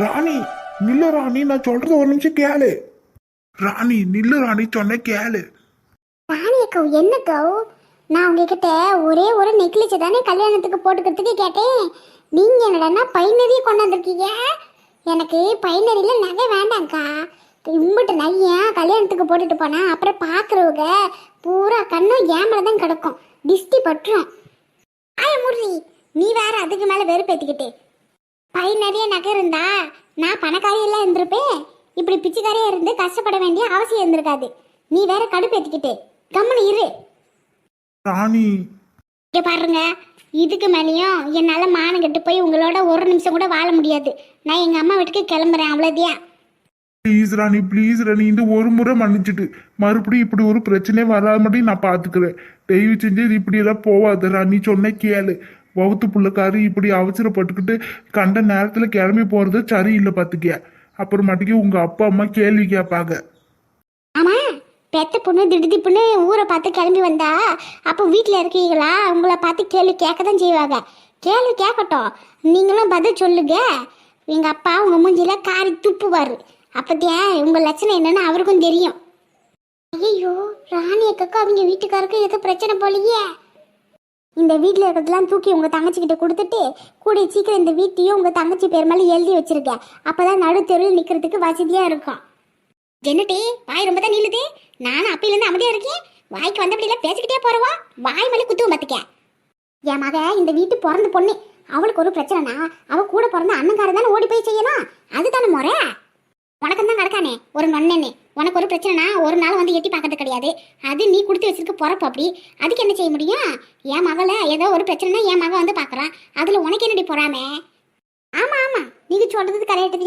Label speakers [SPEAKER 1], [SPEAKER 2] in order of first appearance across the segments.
[SPEAKER 1] ராணி நில்லு ராணி நான் சொல்றது ஒரு நிமிஷம் கேளு. ராணி நில்லு ராணி சொன்ன கேளு.
[SPEAKER 2] ராணி அக்கா என்னக்கா நான் உங்ககிட்ட ஒரே ஒரு நெக்லஸ் தானே கல்யாணத்துக்கு போட்டுக்கிறதுக்கு கேட்டேன். நீங்க என்னடா பைனரி கொண்டாந்துருக்கீங்க? எனக்கு பைனரியில நகை வேண்டாம்க்கா இம்பிட்டு நையன் கல்யாணத்துக்கு போட்டுட்டு போனா அப்புறம் பார்க்குறவங்க பூரா கண்ணும் ஏமல தான் கிடக்கும். திஷ்டி பட்டுரும். ஆய முரளி நீ வேற அதுக்கு மேல வெறுப்பேத்திக்கிட்டே. பை நிறைய நகை இருந்தா நான் பணக்காரியெல்லாம் இருந்திருப்பேன் இப்படி பிச்சைக்காரியா இருந்து கஷ்டப்பட வேண்டிய அவசியம் இருந்திருக்காது. நீ வேற கடுப்பேத்திக்கிட்டே கம்முனு இரு.
[SPEAKER 1] ராணி.
[SPEAKER 2] இங்க பாருங்க. இதுக்கு மேலேயும் என்னால மானம் கெட்டு போய் உங்களோட ஒரு நிமிஷம் கூட வாழ முடியாது. நான் எங்க அம்மா வீட்டுக்கு கிளம்புறேன் அவ்வளோதான்.
[SPEAKER 1] Please Rani please Rani. இந்த ஒரு முறை மன்னிச்சிட்டு. மறுபடியும் இப்படி ஒரு பிரச்சனையே வராத மட்டும் நான் பாத்துக்கிறேன் தயவு செஞ்சு இது இப்படி எல்லாம் போவாது ராணி. சொன்ன கேளு. வவுத்து பிள்ளைக்காரி இப்படி அவசரப்பட்டுக்கிட்டு கண்ட நேரத்தில் கிளம்பி போகிறது சரியில்லை பார்த்துக்கிய அப்புறமாட்டிக்கு உங்கள் அப்பா அம்மா கேள்வி கேட்பாங்க.
[SPEAKER 2] ஆமா பெத்த பொண்ணு திடுதிப்புன்னு ஊரை பார்த்து கிளம்பி வந்தா அப்போ வீட்டில் இருக்கீங்களா? உங்களை பார்த்து கேள்வி கேட்க தான் செய்வாங்க. கேள்வி கேட்கட்டும். நீங்களும் பதில் சொல்லுங்க. எங்கள் அப்பா உங்கள் மூஞ்சியில் காரி துப்புவார். அப்பத்தியா உங்கள் லட்சணம் என்னன்னு அவருக்கும் தெரியும். ஐயோ ராணி அக்காக்கு அவங்க வீட்டுக்காருக்கு ஏதோ பிரச்சனை போலியே. இந்த வீட்டில் இருக்கிறதெல்லாம் தூக்கி உங்கள் தங்கச்சிக்கிட்ட கொடுத்துட்டு கூடிய சீக்கிரம் இந்த வீட்டையும் உங்கள் தங்கச்சி பேர் மேலே எழுதி வச்சுருக்கேன் அப்போ தான் நடுத்தெருவில் நிற்கிறதுக்கு வசதியாக இருக்கும். என்னட்டி வாய் ரொம்ப தான் நீளுது. நானும் அப்பையிலேருந்து அமைதியாக இருக்கேன். வாய்க்கு வந்தபடியெல்லாம் பேசிக்கிட்டே போகிறவா வாய் மேலே குத்துவும் பார்த்துக்க. என் மக இந்த வீட்டு பிறந்த பொண்ணு. அவளுக்கு ஒரு பிரச்சனைனா அவள் கூட பிறந்த அண்ணங்காரன் தானே ஓடி போய் செய்யணும். அதுதானே முறை. உனக்கு தான் கிடக்கானே ஒரு நொன்னேன்னு உனக்கு ஒரு பிரச்சனைனா ஒரு நாள் வந்து எட்டி பார்க்கறது கிடையாது. அது நீ கொடுத்து வச்சிருக்க பொறப்பு அப்படி. அதுக்கு என்ன செய்ய முடியும்? என் மகளை ஏதோ ஒரு பிரச்சனைனா என் மகன் வந்து பார்க்குறான் அதில் உனக்கு என்னடி பொறாமே? ஆமாம் ஆமாம் நீங்கள் சொல்றது கரெக்டு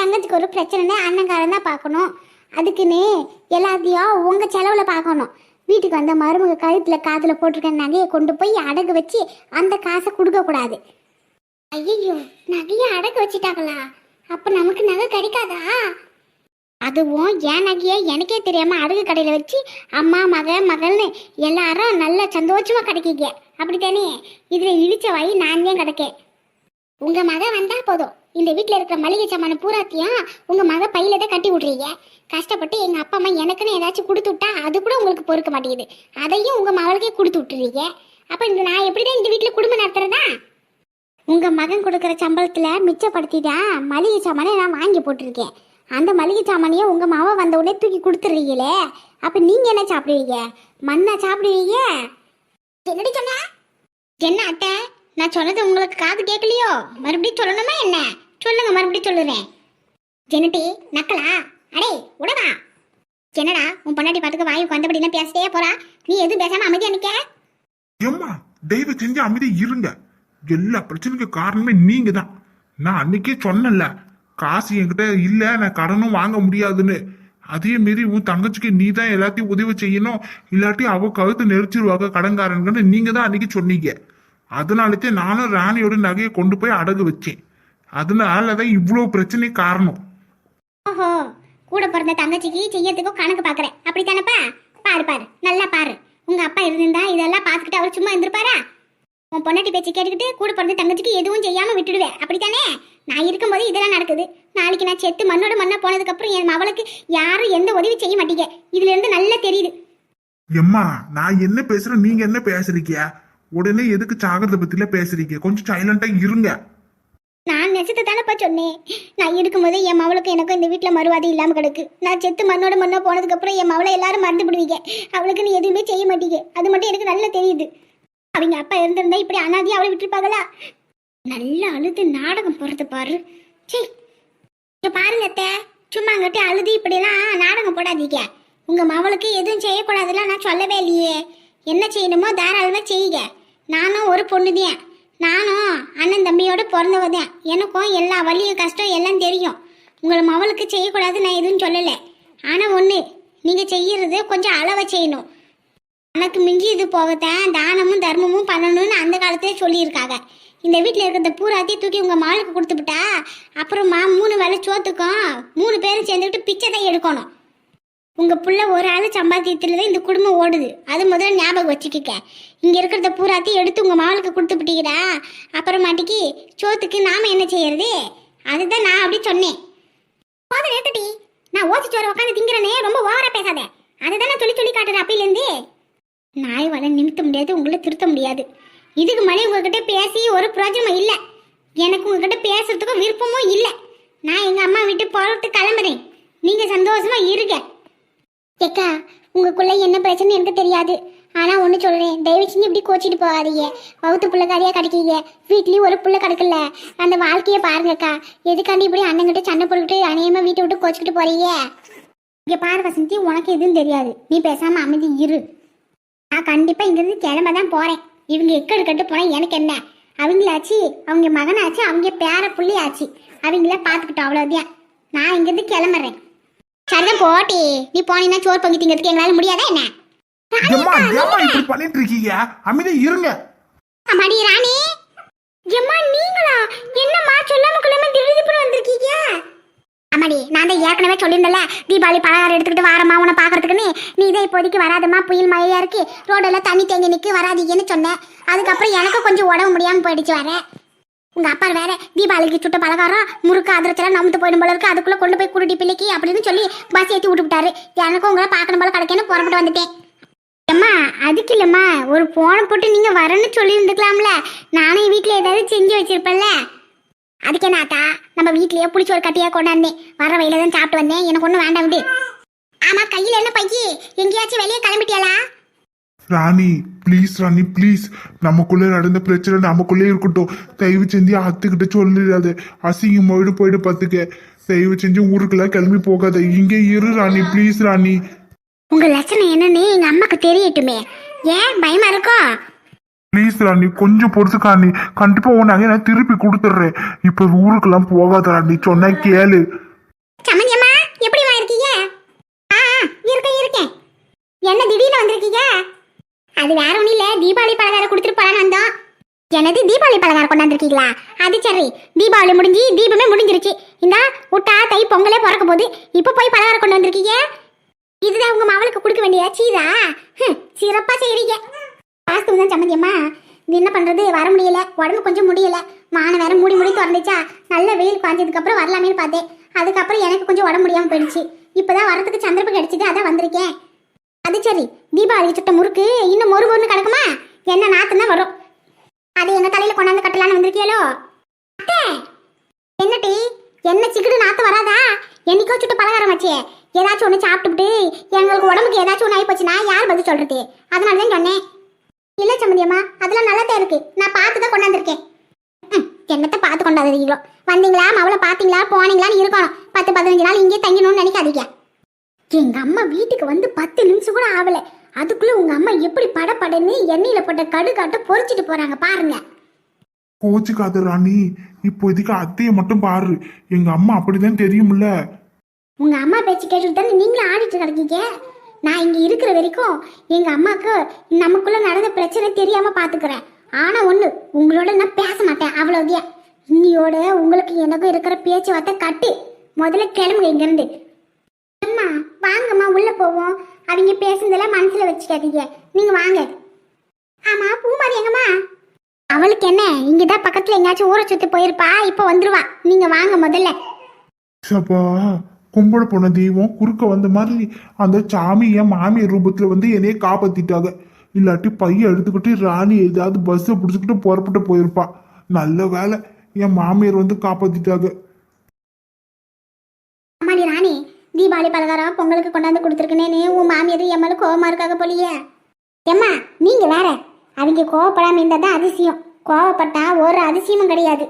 [SPEAKER 2] தான் ஒரு பிரச்சனைனா அண்ணங்காரன் தான் பார்க்கணும். அதுக்குன்னு எல்லாத்தையும் உங்கள் செலவில் பார்க்கணும். வீட்டுக்கு வந்த மருமக கழுத்தில் காதில் போட்டிருக்க நகையை கொண்டு போய் அடகு வச்சு அந்த காசை கொடுக்கக்கூடாது ஐயோ நகையை அடகு வச்சுட்டாங்களா? அப்போ நமக்கு நகை கிடைக்காதா? அதுவும் என் நகையை எனக்கே தெரியாம அடகு கடையில வச்சு அம்மா மக மகள்னு எல்லாரும் நல்ல சந்தோஷமா கிடைக்கீங்க. அப்படித்தானே? இதுல இழிச்ச வாய் நான் ஏன் கிடைக்கேன்? உங்க மக வந்தா போதும். இந்த வீட்டில் இருக்கிற மளிகை சாமான பூராத்தையும் உங்க மக பையில தான் கட்டி விட்றீங்க. கஷ்டப்பட்டு எங்க அப்பா அம்மா எனக்குன்னு ஏதாச்சும் கொடுத்து விட்டா அது கூட உங்களுக்கு பொறுக்க மாட்டேங்குது. அதையும் உங்க மகளுக்கே கொடுத்து விட்டுறீங்க. அப்ப இந்த நான் எப்படிதான் இந்த வீட்டில் குடும்பம் நடத்துறதா? உங்க மகன் கொடுக்குற சம்பளத்துல மிச்சப்படுத்திதான் மளிகை சாமானை நான் வாங்கி போட்டிருக்கேன். அந்த மளிகை சாமானியை உங்கள் மாவை வந்த உடனே தூக்கி கொடுத்துருவீங்களே அப்போ நீங்கள் என்ன சாப்பிடுவீங்க? மண்ணா சாப்பிடுவீங்க? என்னடி சொன்ன? என்ன அத்தை? நான் சொன்னது உங்களுக்கு காது கேட்கலையோ? மறுபடியும் சொல்லணுமா என்ன? சொல்லுங்க மறுபடியும் சொல்லுறேன். ஜெனட்டி நக்கலா? அடே உடவா? என்னடா உன் பொண்டாட்டி பாட்டுக்கு வாயுக்கு வந்தபடிலாம் பேசிட்டே போறா? நீ எதுவும் பேசாம அமைதியா நிக்க?
[SPEAKER 1] ஏம்மா தயவு செஞ்சு அமைதி இருங்க. எல்லா பிரச்சனைக்கும் காரணமே நீங்க தான் நான் அன்னைக்கே சொன்னல காசு என்கிட்ட இல்ல நான் கடனும் வாங்க முடியாதுன்னு. அதே மாரி உன் தங்கச்சிக்கு நீ தான் எல்லாத்தையும் உதவி செய்யணும். இல்லாட்டி அவ கழுத்து நெரிச்சிருவாங்க கடன்காரங்கன்னு நீங்க தான் அன்னைக்கு சொன்னீங்க. அதனாலத்தே நானும் ராணியோட நகையை கொண்டு போய் அடகு வச்சேன். அதனாலதான் இவ்வளோ பிரச்சனை காரணம்.
[SPEAKER 2] ஓஹோ கூட பிறந்த தங்கச்சிக்கு செய்யறதுக்கும் கணக்கு பாக்குறேன். அப்படித்தானப்பா? பாரு பாரு நல்லா பாரு. உங்க அப்பா இருந்திருந்தா இதெல்லாம் பாத்துக்கிட்டு அவர் சும்மா இருந்திருப்பாரா? உன் பொண்டாட்டி பேச்சு கேட்டுக்கிட்டு கூட பிறந்த தங்கச்சிக்கு எதுவும் செய்யாம விட்டுடுவேன் அப்படித்தானே? நான் இருக்கும்போது இதெல்லாம் நடக்குது. நாளைக்கு நான் செத்து மண்ணோட மண்ணா போனதுக்கு அப்புறம் என் மவளுக்கு யாரும் எந்த உதவி செய்ய மாட்டீங்க. இதுல இருந்து நல்லா தெரியுது.
[SPEAKER 1] எம்மா நான் என்ன பேசுறேன் நீங்க என்ன பேசுறீங்க? உடனே எதுக்கு சாகிறத பத்தில பேசுறீங்க? கொஞ்சம் சைலண்டா இருங்க.
[SPEAKER 2] நான் நெசத்தை தானப்பா சொன்னேன். நான் இருக்கும்போது என் மவளுக்கு எனக்கும் இந்த வீட்டில் மறுவாதி இல்லாமல் கிடக்கு. நான் செத்து மண்ணோட மண்ணா போனதுக்கப்புறம் என் மவளை எல்லாரும் மறந்து விடுவீங்க அவளுக்கு நீ எதுவுமே செய்ய மாட்டீங்க. அது மட்டும் எனக்கு நல்லா தெரியுது. அவங்க அப்பா இருந்திருந்தா இப்படி அனாதையா அவளை விட்டுருப்பாங்களா? நல்லா அழுது நாடகம் போடுறது பாரு. சே இங்க பாருங்க அத்தை. சும்மா அங்கிட்ட அழுது இப்படிலாம் நாடகம் போடாதீங்க. உங்க மவளுக்கு எதுவும் செய்யக்கூடாதுலாம் நான் சொல்லவே இல்லையே. என்ன செய்யணுமோ தாராளமாக செய்யுங்க. நானும் ஒரு பொண்ணுதான். நானும் அண்ணன் தம்பியோட பிறந்தவதான். எனக்கும் எல்லா வழியும் கஷ்டம் எல்லாம் தெரியும். உங்களை மவளுக்கு செய்யக்கூடாது நான் எதுவும் சொல்லலை. ஆனால் ஒன்று நீங்கள் செய்யறது கொஞ்சம் அளவை செய்யணும். எனக்கு மிஞ்சி இது போகத்தான் தானமும் தர்மமும் பண்ணணும்னு அந்த காலத்திலே சொல்லியிருக்காங்க. இந்த வீட்டில் இருக்கிற பூராத்தையும் தூக்கி உங்கள் மகளுக்கு கொடுத்துவிட்டா அப்புறமா மூணு வேளை சோத்துக்கும் மூணு பேரும் சேர்ந்துக்கிட்டு பிச்சை தான் எடுக்கணும். உங்கள் புள்ள ஒரு ஆள் சம்பாத்தியத்தில் தான் இந்த குடும்பம் ஓடுது. அது முதல்ல ஞாபகம் வச்சுக்கிக்க. இங்கே இருக்கிறத பூராத்தையும் எடுத்து உங்கள் மகளுக்கு கொடுத்துப்பிட்டீங்கடா அப்புறமாட்டிக்கு சோத்துக்கு நாம் என்ன செய்யறது? அதுதான் நான் அப்படி சொன்னேன். போத நேத்தடி. நான் ஓசிச்சோரை உட்காந்து திங்கிறனே ரொம்ப ஓவராக பேசாத. அதுதான் நான் சொல்லி சொல்லி காட்டுறேன் அப்பிலேருந்து நாய் வலை நிமித்த முடியாது உங்களை திருத்த முடியாது. இதுக்கு மேலே உங்ககிட்ட பேசி ஒரு பிரயோஜனமும் இல்லை. எனக்கு உங்ககிட்ட பேசுறதுக்கும் விருப்பமும் இல்லை. நான் எங்க அம்மா வீட்டு போட்டு கிளம்புறேன். நீங்க சந்தோஷமா இருங்க. ஏக்கா உங்களுக்குள்ள என்ன பிரச்சனை எனக்கு தெரியாது. ஆனா ஒண்ணு சொல்றேன் தயவு செஞ்சு இப்படி கோச்சிட்டு போகாதீங்க. வவுத்து புள்ளக்காரியா கிடைக்கீங்க. வீட்லயும் ஒரு புள்ள கிடைக்கல. அந்த வாழ்க்கைய பாருங்கக்கா. எதுக்காண்டி இப்படி அண்ணங்கிட்ட சண்டை போட்டுக்கிட்டு அநேகமாக வீட்டை விட்டு கோச்சிக்கிட்டு போறீங்க? இங்க பாரு வசந்தி உனக்கு எதுவும் தெரியாது. நீ பேசாம அமைதி இரு. நான் கண்டிப்பா இங்கிருந்து கிளம்ப தான் போறேன். இவங்க எக்கடு கட்டு போனா எனக்கு என்ன? அவங்களாச்சு அவங்க மகனாச்சு அவங்க பேர புள்ளியாச்சு. அவங்கள பாத்துக்கிட்டோம் அவ்வளவுதான். நான் இங்கிருந்து கிளம்புறேன். சரிதான் போட்டி. நீ போனீங்கன்னா சோறு பொங்கி திங்கிறதுக்கு எங்களால முடியாதா என்ன?
[SPEAKER 1] ஏம்மா ஏம்மா இப்படி பண்ணிட்டு இருக்கீங்க? அமைதியா இருங்க.
[SPEAKER 2] அம்மாடி ராணி. எம்மா நீங்களா? என்னம்மா சொல்லாம கொள்ளாம திடீர்னு இப்படி வந்திருக்கீங்க? அம்மாடி நான் தான் ஏற்கனவே சொல்லியிருந்தல தீபாவளி பலகாரம் எடுத்துக்கிட்டு வாரம்மா உன்னை பாக்குறதுக்குன்னு நீ தான் இப்போதைக்கு வராதம்மா புயல் மழையா இருக்கு. ரோடெல்லாம் தண்ணி தேங்கி நிக்கு வராதீங்கன்னு சொன்னேன். அதுக்கப்புறம் எனக்கு கொஞ்சம் உடம்பு முடியாம போயிடுச்சு வரேன் உங்க அப்பா வேற தீபாவளிக்கு சுட்ட பலகாரம் முறுக்கு அதிரச்செல்லாம் நமுத்து போயிடும் போல இருக்கு. அதுக்குள்ள கொண்டு போய் குருடி பிள்ளைக்கு அப்படின்னு சொல்லி பஸ் ஏற்றி விட்டு விட்டாரு. எனக்கும் உங்களை பார்க்கணும் போல கிடைக்கன்னு புறப்பட்டு வந்துட்டேன். அம்மா அதுக்கு இல்லம்மா ஒரு போனை போட்டு நீங்க வரேன்னு சொல்லியிருந்துக்கலாம்ல. நானும் நானே வீட்ல ஏதாவது செஞ்சு வச்சிருப்பேன்ல. அதுக்கு என்ன ஆத்தா நம்ம வீட்லயே புளிச்ச ஒரு கட்டியா கொண்டாந்தேன் வர வழியில தான் சாப்பிட்டு வந்தேன். எனக்கு ஒன்றும் வேண்டாம் விடு. ஆமா கையில என்ன பையி? எங்கேயாச்சும் வெளியே கிளம்பிட்டியாளா?
[SPEAKER 1] ராணி ப்ளீஸ் ராணி ப்ளீஸ் நமக்குள்ள நடந்த பிரச்சனை நமக்குள்ளே இருக்கட்டும். தயவு செஞ்சு அத்துக்கிட்ட சொல்லிடாது. அசிங்கம் போயிடு போயிடு பார்த்துக்க. தயவு செஞ்சு ஊருக்கெல்லாம் கிளம்பி போகாத. இங்கே இரு ராணி ப்ளீஸ் ராணி.
[SPEAKER 2] உங்க லட்சணம் என்னன்னு எங்க அம்மாக்கு தெரியட்டுமே. ஏன் பயமா இருக்கோ?
[SPEAKER 1] ப்ளீஸ் ராணி கொஞ்சம் பொறுத்துக்கா நீ கண்டிப்பா உன் நகையை நான் திருப்பி கொடுத்துட்றேன். இப்ப ஊருக்கெல்லாம் போகாத ராணி சொன்னா கேளு.
[SPEAKER 2] சமந்தியம்மா எப்படிமா இருக்கீங்க? ஆ ஆ, இருக்கேன் இருக்கேன். என்ன திடீர்னு வந்திருக்கீங்க? அது வேற ஒன்றும் இல்லை தீபாவளி பலகாரம் கொடுத்துட்டு போலான்னு வந்தோம். என்னது தீபாவளி பலகாரம் கொண்டாந்துருக்கீங்களா? அது சரி தீபாவளி முடிஞ்சு தீபமே முடிஞ்சிருச்சு. இந்தா விட்டா தை பொங்கலே பிறக்க போகுது. இப்போ போய் பலகாரம் கொண்டு வந்திருக்கீங்க? இதுதான் உங்க மவளுக்கு கொடுக்க வேண்டிய சீதா? ஹம், சிறப்பா செய்றீங்க. வாஸ்து தான் சம்மந்தியம்மா என்ன பண்ணுறது வர முடியல. உடம்பு கொஞ்சம் முடியல. வானம் வேற மூடி மூடி திறந்துச்சா? நல்ல வெயில் பாஞ்சதுக்கப்புறம் வரலாமேன்னு பார்த்தேன். அதுக்கப்புறம் எனக்கு கொஞ்சம் உடம்பு முடியாமல் போயிடுச்சு. இப்பதான் வரதுக்கு சந்தர்ப்பம் கிடைச்சது அதான் வந்திருக்கேன். அது சரி. தீபாவளி சுட்ட முறுக்கு இன்னும் மொறு மொறுன்னு கிடக்குமா? என்ன நாத்துனா வரும். அது எங்கள் தலையில் கொண்டாந்து கட்டலான்னு வந்திருக்கியாலோ? அத்தை! என்னடி என்ன சிக்கிடு நாத்து வராதா? என்னைக்கோ சுட்டு பலகாரம் வச்சே. ஏதாச்சும் ஒன்று சாப்பிட்டுட்டு எங்களுக்கு உடம்புக்கு ஏதாச்சும் ஒன்று ஆகி போச்சுன்னா யார் பதில் சொல்கிறது அதனால தான் சொன்னேன். இல்லை சம்மந்தியம்மா அதெல்லாம் நல்லதா இருக்கு. நான் பார்த்து தான் கொண்டாந்துருக்கேன் என்னத்த பார்த்து கொண்டாந்துருக்கீங்களோ வந்தீங்களா? மவளை பார்த்தீங்களா? போனீங்களான்னு இருக்கணும். பத்து பதினஞ்சு நாள் இங்கேயே தங்கணும்னு நினைக்காதீங்க. எங்க அம்மா வீட்டுக்கு வந்து பத்து நிமிஷம் கூட ஆகல அதுக்குள்ள உங்க அம்மா எப்படி படபடன்னு எண்ணெயில போட்ட கடுகாட்ட பொறிச்சிட்டு போறாங்க பாருங்க.
[SPEAKER 1] கோச்சுக்காத ராணி. இப்போதைக்கு அத்தையை மட்டும் பாரு. எங்க அம்மா அப்படிதான் தெரியும்ல.
[SPEAKER 2] உங்க அம்மா பேச்சு கேட்டுட்டு தானே நீங்களும் ஆடிட்டு கிடக்கீங்க? நான் இங்க இருக்கிற வரைக்கும் எங்க அம்மாக்கு நமக்குள்ள நடந்த பிரச்சனை தெரியாம பாத்துக்கிறேன். ஆனா ஒண்ணு உங்களோட நான் பேச மாட்டேன் அவ்வளவுதான் இன்னியோட உங்களுக்கு எனக்கும் இருக்கிற பேச்சுவார்த்தை கட்டு. முதல்ல கிளம்புங்க இங்க இருந்து அம்மா வாங்கம்மா உள்ள போவோம். அவங்க பேசுனதெல்லாம் மனசுல வச்சுக்காதீங்க. நீங்க வாங்க. ஆமா பூமாரி எங்கம்மா? அவளுக்கு என்ன இங்கதான் பக்கத்துல எங்கேயாச்சும் ஊரை சுற்றி போயிருப்பா இப்ப வந்துருவா. நீங்க வாங்க முதல்ல.
[SPEAKER 1] சப்பா கும்பிட போன தெய்வம் குறுக்க வந்த மாதிரி அந்த சாமி என் மாமியார் ரூபத்தில் வந்து என்னைய காப்பாத்திட்டாங்க. இல்லாட்டி பையன் எடுத்துக்கிட்டு ராணி ஏதாவது பஸ்ஸை பிடிச்சிக்கிட்டு புறப்பட்டு போயிருப்பா. நல்ல வேலை என் மாமியார் வந்து காப்பாத்திட்டாங்க.
[SPEAKER 2] அம்மாடி ராணி தீபாவளி பலகாரம் பொங்கலுக்கு கொண்டாந்து கொடுத்துருக்கனேன்னு உன் மாமியார் என் மேலே கோவமா இருக்காங்க போலியே. ஏம்மா நீங்க வேற அவங்க கோவப்படாம இருந்தா தான் அதிசயம். கோவப்பட்டா ஒரு அதிசயமும் கிடையாது.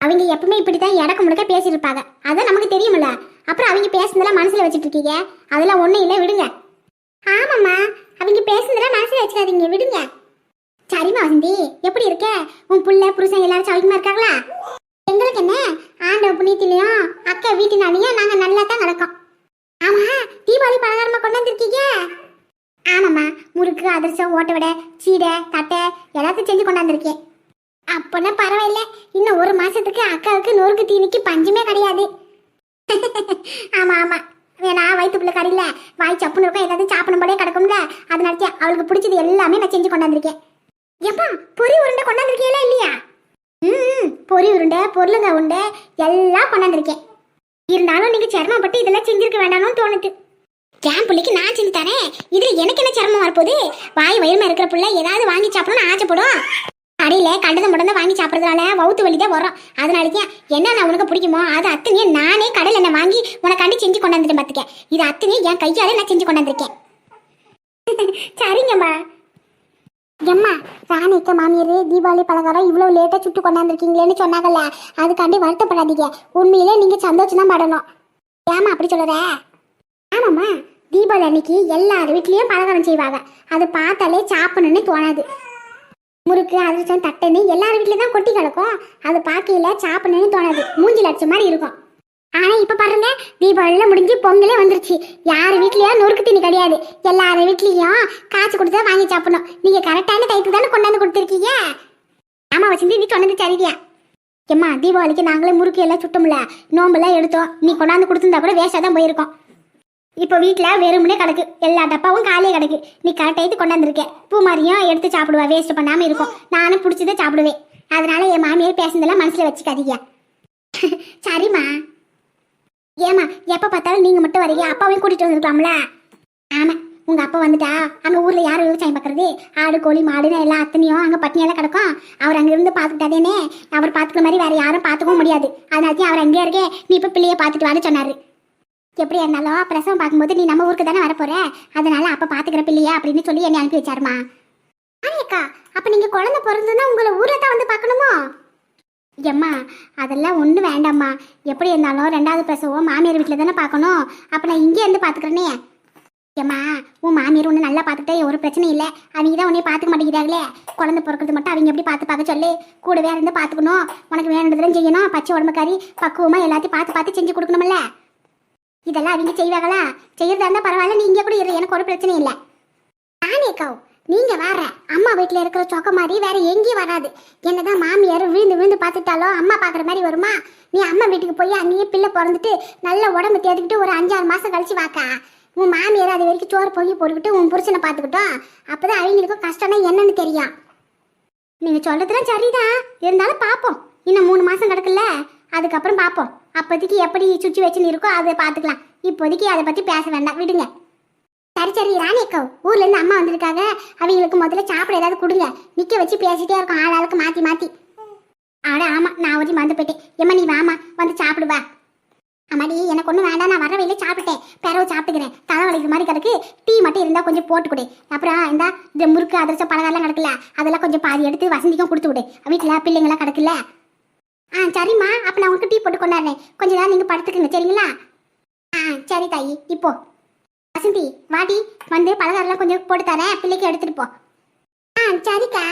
[SPEAKER 2] அவங்க எப்பவுமே இப்படித்தான் இடக்கு முழுக்க பேசியிருப்பாங்க. அதான் நமக்கு தெரியுமில்ல அப்புறம் அவங்க பேசுனதெல்லாம் மனசுல வச்சுட்டு இருக்கீங்க. அதெல்லாம் ஒண்ணும் இல்லை விடுங்க. ஆமாம்மா அவங்க பேசுனதெல்லாம் மனசுல வச்சுக்காதீங்க விடுங்க. சரிம்மா வசந்தி எப்படி இருக்க? உன் புள்ள புருஷன் எல்லாரும் சௌக்கியமா இருக்காங்களா? எங்களுக்கு என்ன? ஆண்டவ புண்ணியத்திலையும் அக்கா வீட்டினாலையும் நாங்க நல்லா தான் நடக்கோம். ஆமா தீபாவளி பலகாரமா கொண்டு வந்திருக்கீங்க? ஆமாம்மா முறுக்கு அதிரசம் ஓட்ட வடை சீடை தட்டை எல்லாத்தையும் செஞ்சு கொண்டாந்துருக்கேன் அப்போனா பரவாயில்ல இன்னும் ஒரு மாசத்துக்கு அக்காவுக்கு நொறுக்கு தீனிக்கு பஞ்சமே கிடையாது. ஆமா ஆமா. ஏன்னா வயிற்றுக்குள்ள கடையில் வாய் சப்புன்னு இருக்கும் ஏதாவது சாப்பிடும் போலே கிடக்கும்ல. அதனால அவளுக்கு பிடிச்சது எல்லாமே நான் செஞ்சு கொண்டாந்துருக்கேன். எப்பா பொரி உருண்டை கொண்டாந்துருக்கீங்களா இல்லையா? ம் பொரி உருண்டை பொருளுங்க உண்டை எல்லாம் கொண்டாந்துருக்கேன். இருந்தாலும் நீங்க சிரமப்பட்டு இதெல்லாம் செஞ்சிருக்க வேண்டாம்னு தோணுது. என் பிள்ளைக்கு நான் செஞ்சு தரேன். இதுல எனக்கு என்ன சிரமம் வரப்போகுது வாய் வயிறுமா இருக்கிற பிள்ளை ஏதாவது வாங்கி சாப்பிடணும்னு ஆசைப்படும். கடையில் கண்டதை முடந்த வாங்கி சாப்பிட்றதுனால வவுத்து வலி தான் வரும். அதனாலக்கே என்ன நான் உனக்கு பிடிக்குமோ? அது அத்தனையே நானே கடையில் என்ன வாங்கி உனக்காண்டி செஞ்சு கொண்டாந்துட்டேன் பார்த்துக்கேன் இது அத்தனையே என் கையாலே நான் செஞ்சு கொண்டாந்துருக்கேன் சரிங்கம்மா. எம்மா ராணிக்க மாமியார் தீபாவளி பலகாரம் இவ்வளோ லேட்டாக சுட்டு கொண்டாந்துருக்கீங்களேன்னு சொன்னாங்கல்ல. அதுக்காண்டி வருத்தப்படாதீங்க. உண்மையிலே நீங்கள் சந்தோஷம் தான் படணும். ஏமா அப்படி சொல்லுற? ஆமாம்மா. தீபாவளி அன்னைக்கு எல்லார் வீட்லேயும் பலகாரம் செய்வாங்க. அது பார்த்தாலே சாப்பிடணும்னு தோணாது. முறுக்கு அதிர்ஷ்டம் தட்டுன்னு எல்லார் வீட்லேயும் தான் கொட்டி கிடக்கும். அது பார்க்கையில சாப்பிடணும்னு தோணாது. மூஞ்சில் அடிச்ச மாதிரி இருக்கும். ஆனா இப்ப பாருங்க தீபாவளியில முடிஞ்சு பொங்கலே வந்துருச்சு. யார் வீட்லயும் நொறுக்கு தீனி கிடையாது. எல்லார் வீட்லயும் காசு கொடுத்தா வாங்கி சாப்பிடணும். நீங்க கரெக்டான டைத்துக்கு தானே கொண்டாந்து கொடுத்துருக்கீங்க? ஆமா வச்சிருந்து நீ சொன்னது சரிதியா ஏம்மா தீபாவளிக்கு நாங்களே முறுக்கு எல்லாம் சுட்டோம்ல. நோம்பெல்லாம் எடுத்தோம். நீ கொண்டாந்து கொடுத்துருந்தா கூட வேஸ்டா தான் போயிருக்கோம். இப்போ வீட்டில் வெறுமனே கிடக்கு. எல்லா டப்பாவும் காலியே கிடக்கு. நீ கரெக்ட் கொண்டாந்துருக்கேன் பூ மாதிரியும் எடுத்து சாப்பிடுவா. வேஸ்ட் பண்ணாமல் இருக்கும். நானும் பிடிச்சதை சாப்பிடுவேன். அதனால என் மாமியார் பேசுனதெல்லாம் மனசில் வச்சுக்காதீங்க. சரிம்மா. ஏமா எப்போ பார்த்தாலும் நீங்கள் மட்டும் வரீங்க. அப்பாவையும் கூட்டிகிட்டு வந்துருக்கலாம்ல? ஆமாம் உங்கள் அப்பா வந்துட்டா. அங்கே ஊரில் யார் விவசாயம் பார்க்குறது ஆடு கோழி மாடுன்னு எல்லாம் அத்தனையும் அங்கே பட்டினியெல்லாம் கிடக்கும். அவர் அங்கே இருந்து பார்த்துக்கிட்டாதேனே அவர் பார்த்துக்கிற மாதிரி வேறு யாரும் பார்த்துக்கவும் முடியாது. அதனால தான் அவர் அங்கேயே இருக்கே. நீ இப்போ பிள்ளையை பார்த்துட்டு வான்னு சொன்னார். எப்படி இருந்தாலும் பிரசவம் பார்க்கும்போது நீ நம்ம ஊருக்கு தானே வரப்போற? அதனால அப்ப பாத்துக்கிற பிள்ளையா அப்படின்னு சொல்லி என்னை அனுப்பி வச்சாருமா. அக்கா அப்ப நீங்க குழந்தை பிறந்ததுன்னா உங்களை ஊர்ல தான் வந்து பார்க்கணுமோ? எம்மா அதெல்லாம் ஒன்றும் வேண்டாம்மா. எப்படி இருந்தாலும் ரெண்டாவது பிரசவம் மாமியார் வீட்டில் தானே பார்க்கணும். அப்போ நான் இங்கே இருந்து பார்த்துக்கிறேனே ஏம்மா உன் மாமியார் ஒன்று நல்லா பார்த்துட்டே ஒரு பிரச்சனையும் இல்லை. அவங்க தான் உன்னைய பார்த்துக்க மாட்டேங்கிறாங்களே. குழந்தை பிறக்கிறது மட்டும் அவங்க எப்படி பார்த்து பார்க்க சொல்லி. கூடவே இருந்து பார்த்துக்கணும். உனக்கு வேணுன்றதுலாம் செய்யணும். பச்சை உடம்புக்காரி பக்குவமாக எல்லாத்தையும் பார்த்து பார்த்து செஞ்சு கொடுக்கணும்ல. இதெல்லாம் அவங்க செய்வாங்களா? செய்யறதா இருந்தா பரவாயில்ல நீ இங்க கூட இரு எனக்கு ஒரு பிரச்சனை இல்லை. நானே கவு நீங்க வேற அம்மா வீட்டுல இருக்கிற சொக்க மாதிரி வேற எங்கேயும் வராது. என்னதான் மாமியார் விழுந்து விழுந்து பார்த்துட்டாலும் அம்மா பாக்குற மாதிரி வருமா? நீ அம்மா வீட்டுக்கு போய் அங்கேயே பிள்ளை பிறந்துட்டு நல்ல உடம்பு தேடிக்கிட்டு ஒரு அஞ்சாறு மாசம் கழிச்சு வாக்கா. உன் மாமியார் அது வரைக்கும் சோறு பொங்கி போட்டுக்கிட்டு உன் புருஷனை பார்த்துக்கிட்டோம் அப்பதான் அவங்களுக்கும் கஷ்டம்னா என்னன்னு தெரியும். நீங்க சொல்றதுலாம் சரிதான். இருந்தாலும் பார்ப்போம். இன்னும் மூணு மாசம் கிடக்குல்ல அதுக்கப்புறம் பார்ப்போம். அப்போதைக்கு எப்படி சுச்சுவேஷன் இருக்கோ அதை பார்த்துக்கலாம். இப்போதைக்கு அதை பற்றி பேச வேண்டாம். விடுங்க. சரி சரி ராணி அக்கா அம்மா வந்திருக்காங்க. அவங்களுக்கு முதல்ல சாப்பிட ஏதாவது கொடுங்க. நிற்க வச்சு பேசிட்டே இருக்கோம். ஆள் ஆளுக்கு மாற்றி மாற்றி ஆட ஆமாம் நான் ஒரு மறந்து போயிட்டேன். எம்மா நீ வாமா வந்து சாப்பிடுவா அம்மாடி எனக்கு ஒன்றும் வேண்டாம். நான் வர வழியில சாப்பிட்டேன். பிறவு சாப்பிட்டுக்கிறேன். தலை வலிக்கிற மாதிரி கிடக்கு. டீ மட்டும் இருந்தால் கொஞ்சம் போட்டு கொடு. அப்புறம் இந்த இந்த முறுக்கு அதிரசம் பலகாரெலாம் கிடக்கல அதெல்லாம் கொஞ்சம் பாதி எடுத்து வசந்திக்கும் கொடுத்து விடு வீட்டில் பிள்ளைங்களாம் கிடக்குல்ல. ஆ சரிம்மா. அப்போ நான் உங்களுக்கு டீ போட்டு கொண்டாடுறேன். கொஞ்ச நேரம் நீங்கள் படுத்துக்குங்க சரிங்களா? ஆ சரி தாயி. இப்போ வசந்தி வாடி. வந்து பலகாரெல்லாம் கொஞ்சம் போட்டு தரேன் பிள்ளைக்கு எடுத்துகிட்டு போ. ஆ சரிக்கா.